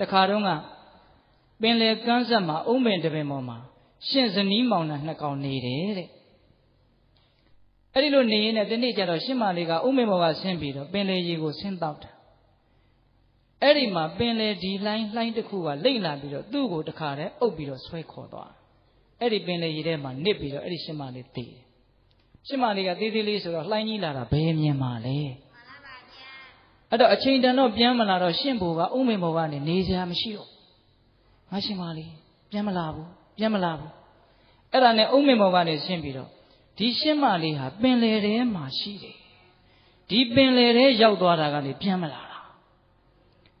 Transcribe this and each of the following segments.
တခါတုန်းကပင်လေကမ်းဆက်မှာအုံးပင်တပင်ပေါ်မှာရှင်ဇနီးမောင်နှံနှစ်ကောင်နေတယ်တဲ့အဲ့ဒီလိုနေရင်လည်းဒီနေ့ကျတော့ရှင်မလေးကအုံးပင်ပေါ်ကဆင်းပြီးတော့ပင်လေရေကိုဆင်းတောက်တာအဲ့ဒီမှာပင်လေဒီလှိုင်းလှိုင်းတစ်ခုကလိမ့်လာပြီးတော့သူ့ကိုတခါတည်းအုပ်ပြီးတော့ဆွဲခေါ်သွားအဲ့ဒီပင်လေရေထဲမှာနစ်ပြီးတော့အဲ့ဒီရှင်မလေးတည်တယ်ရှင်မလေးကသေးသေးလေးဆိုတော့လှိုင်းကြီးလာတာဘယ်မြင်မှာလဲ အဲ့တော့အချိန်တန်တော့ပြန်မလာတော့ရှင့်ဘိုကအုံးမင်ဘိုကနေနေစရာမရှိတော့ငါရှင်မလေးပြန်မလာဘူးပြန်မလာဘူးအဲ့ဒါနဲ့အုံးမင်ဘိုကနေရှင်းပြီးတော့ဒီရှင့်မလေးဟာပင်လေထဲမှာရှိတယ်ဒီပင်လေထဲရောက်သွားတာကနေပြန်မလာတာ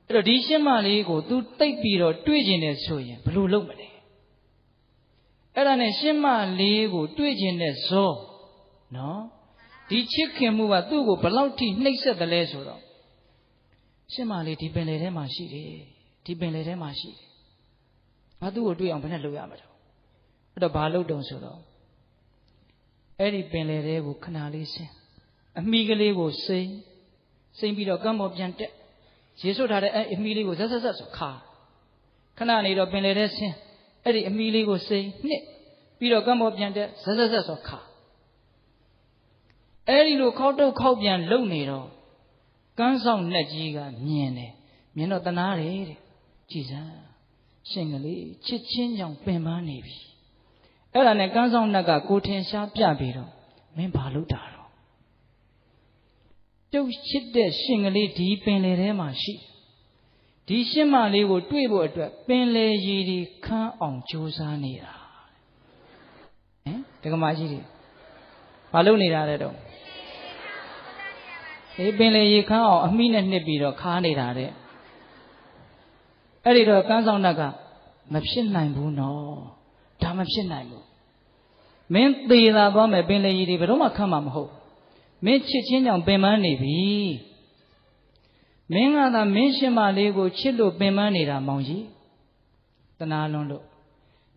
အဲ့တော့ဒီရှင်းမလေးကို तू တိတ်ပြီးတော့တွေးကျင်တယ်ဆိုရင်ဘယ်လိုလုပ်မလဲအဲ့ဒါနဲ့ရှင်းမလေးကိုတွေးကျင်တဲ့ဇောနော်ဒီချစ်ခင်မှုကသူ့ကိုဘလောက်ထိနှိပ်စက်တယ်လဲဆိုတော့ ရှင်းမလေးဒီပင်လေထဲမှာရှိတယ်ဒီပင်လေထဲမှာရှိတယ်ငါသူ့ကိုတွေ့အောင်ဘယ်နဲ့လုပ်ရမလဲအဲ့တော့ဘာလုပ်တုံဆိုတော့အဲ့ဒီပင်လေထဲကိုခဏလေးဆင်းအမိကလေးကိုစိမ့်စိမ့်ပြီးတော့ကမ်းပေါ်ပြန်တက်ရေဆွတ်ထားတဲ့အဲ့အမီလေးကိုဇက်ဇက်ဇက်ဆိုခါခဏနေတော့ပင်လေထဲဆင်းအဲ့ဒီအမီလေးကိုစိမ့်နှစ်ပြီးတော့ကမ်းပေါ်ပြန်တက်ဇက်ဇက်ဇက်ဆိုခါအဲ့ဒီလိုခောက်တုတ်ခောက်ပြန်လုံနေတော့ ကန်းဆောင်နဲ့ကြီးကမြင်တယ်မြင်တော့တနာတယ်တဲ့ကြည်စမ်းရှင်ကလေးချစ်ချင်းကြောင့်ပင်ပန်းနေပြီအဲ့ဒါနဲ့ကန်းဆောင်နတ်ကကိုထင်ရှားပြပြီးတော့မင်းဘာလုပ်တာတော့ကျုပ်ချစ်တဲ့ရှင်ကလေးဒီပင်လေထဲမှာရှိဒီရှင်မလေးကိုတွေ့ဖို့အတွက်ပင်လေရည်ဒီခန်းအောင်ကြိုးစားနေတာဟင်ဒကမာကြီးတွေဘာလုပ်နေတာလဲတော့ ဒီပင်လေရေခမ်းအောင်အမိနဲ့နှစ်ပြီးတော့ခါနေတာတဲ့အဲ့ဒီတော့ကန်းဆောင်တတ်ကမဖြစ်နိုင်ဘူးနော်ဒါမဖြစ်နိုင်ဘူးမင်းသေးတာသွားမယ်ပင်လေရေတွေဘယ်တော့မှခမ်းမှာမဟုတ်မင်းချစ်ချင်းကြောင့်ပင်ပန်းနေပြီမင်းကသာမင်းရှင်မလေးကိုချစ်လို့ပင်ပန်းနေတာမောင်ကြီးတနာလွန်းလို့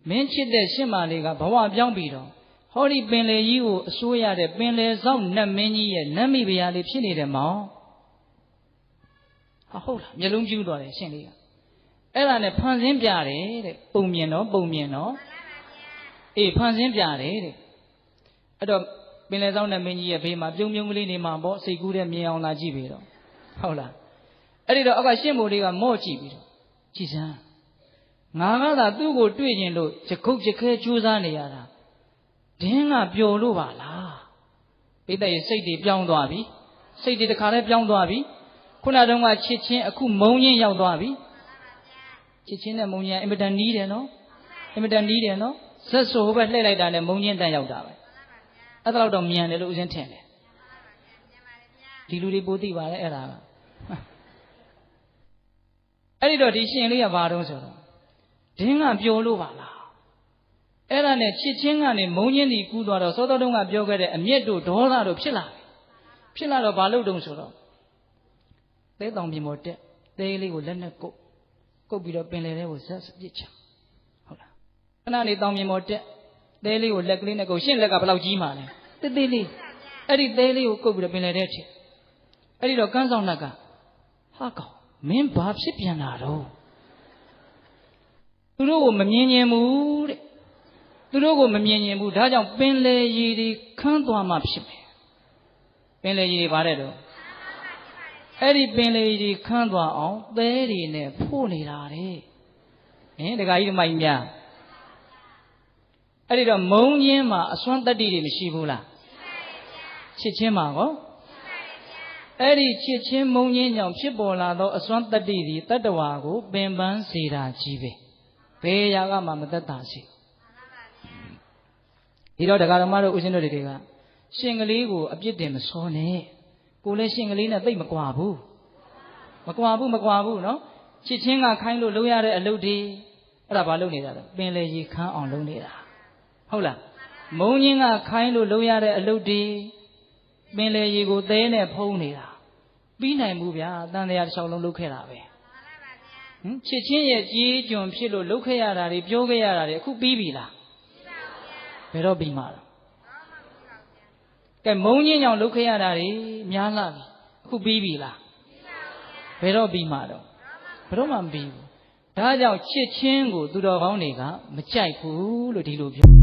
မင်းချစ်တဲ့ရှင်မလေးကဘဝပြောင်းပြီးတော့ ဟောဒီပင်လေကြီးကိုအစိုးရတဲ့ပင်လေဆောင်နတ်မင်းကြီးရဲ့နတ်မိဖုရားလေးဖြစ်နေတယ်မောင်ဟာဟုတ်လားမျက်လုံးကျူးသွားတယ်ရှင်လေးကအဲ့ဒါနဲ့ဖန်ဆင်းပြတယ်တဲ့ပုံမြင်တော့ပုံမြင်တော့အေးဖန်ဆင်းပြတယ်တဲ့အဲ့တော့ပင်လေဆောင်နတ်မင်းကြီးရဲ့ဘေးမှာပြုံးပြုံးကလေးနေမှာပေါ့စိတ်ကူးတဲ့မြင်အောင်လာကြည့်ပြီတော့ဟုတ်လားအဲ့ဒီတော့အောက်ကရှင့်မိုးလေးကမော့ကြည့်ပြီးတော့ကြည်စမ်းငါကသာသူ့ကိုတွေ့ရင်လို့ကြခုတ်ကြခဲကြိုးစားနေရတာ ဒင်းကပျော်လို့ပါလားပိဿရဲ့စိတ်တွေပြောင်းသွားပြီစိတ်တွေတခါတည်းပြောင်းသွားပြီခုနတုန်းကချစ်ချင်းအခုမုံရင်ရောက်သွားပြီချစ်ချင်းနဲ့မုံရင်အင်မတန်နီးတယ်နော်အင်မတန်နီးတယ်နော်ဇက်ဆိုဟိုဘက်လှည့်လိုက်တာနဲ့မုံချင်းတန်ရောက်တာပဲအဲ့ဒါတော့မြန်တယ်လို့ဦးဇင်းထင်တယ်ဒီလူတွေပိုသိပါလေအဲ့ဒါကအဲ့ဒီတော့ဒီရှင်လေးကဘာတုံးဆိုတော့ဒင်းကပျော်လို့ပါလား အဲ့ဒါနဲ့ချစ်ချင်းကနေမုံညင်းဒီကူးသွားတော့စောတော်တုန်းကပြောခဲ့တဲ့အမျက်တို့ဒေါသတို့ဖြစ်လာတယ်ဖြစ်လာတော့ဘာလုပ်တုံးဆိုတော့သဲတောင်ပြင်ပေါ်တက်သဲလေးကိုလက်နဲ့ကုတ်ကုတ်ပြီးတော့ပင်လယ်ထဲကိုဆက်ပစ်ချဟုတ်လားခဏနေတောင်ပြင်ပေါ်တက်သဲလေးကိုလက်ကလေးနဲ့ကုတ်ရှင့်လက်ကဘယ်လောက်ကြီးမှလဲတိတိလေးအဲ့ဒီသဲလေးကိုကုတ်ပြီးတော့ပင်လယ်ထဲထည့်အဲ့ဒီတော့ကန်းဆောင်နတ်ကဟာကောင်မင်းဘာဖြစ်ပြန်လာတော့သူတို့ကိုမမြင်ញင်ဘူးတဲ့ သူတို့ကိုမမြင်ញင်ဘူးဒါကြောင့်ပင်လေရည်တွေခန်းသွားမှဖြစ်မယ်ပင်လေရည်တွေဗါတဲ့တော့အဲ့ဒီပင်လေရည်တွေခန်းသွားအောင်သဲတွေနဲ့ဖို့နေတာတဲ့ဟင်ဒကာကြီးဓမ္မကြီးများအဲ့ဒီတော့မုံချင်းမှာအစွမ်းတတ္တိတွေမရှိဘူးလားချစ်ချင်းမှာကောအဲ့ဒီချစ်ချင်းမုံချင်းကြောင့်ဖြစ်ပေါ်လာသောအစွမ်းတတ္တိဒီတတ္တဝါကိုပင်ပန်းစေတာကြီးပဲဘယ်ရာကမှမသက်သာစေ ဒီတော့တရားဓမ္မတို့ဦးဇင်းတို့တွေကရှင်ကလေးကိုအပြစ်တင်မစောနဲ့ကိုလည်းရှင်ကလေးနဲ့သိမကွာဘူးမကွာဘူးမကွာဘူးနော်ချစ်ချင်းကခိုင်းလို့လုပ်ရတဲ့အလုပ်တွေအဲ့ဒါဘာလုပ်နေတာလဲပင်လေရေခမ်းအောင်လုပ်နေတာဟုတ်လားမုံချင်းကခိုင်းလို့လုပ်ရတဲ့အလုပ်တွေပင်လေရေကိုသဲနဲ့ဖုံးနေတာပြီးနိုင်ဘူးဗျာတန်တရားတစ်ချောင်းလုံးလုပ်ခဲ့တာပဲဟင်ချစ်ချင်းရဲ့ကြီးကျွန်ဖြစ်လို့လုပ်ခဲ့ရတာတွေပြောခဲ့ရတာတွေအခုပြီးပြီလား ဘယ်တော့ပြီးမှာလဲကဲမုံညင်းကြောင့်လုပ်ခဲ့ရတာတွေများလာပြီအခုပြီးပြီလားဘယ်တော့ပြီးမှာတော့ဘယ်တော့မှမပြီးဘူးဒါကြောင့်ချစ်ချင်းကိုသူတော်ကောင်းတွေကမကြိုက်ဘူးလို့ဒီလိုပြော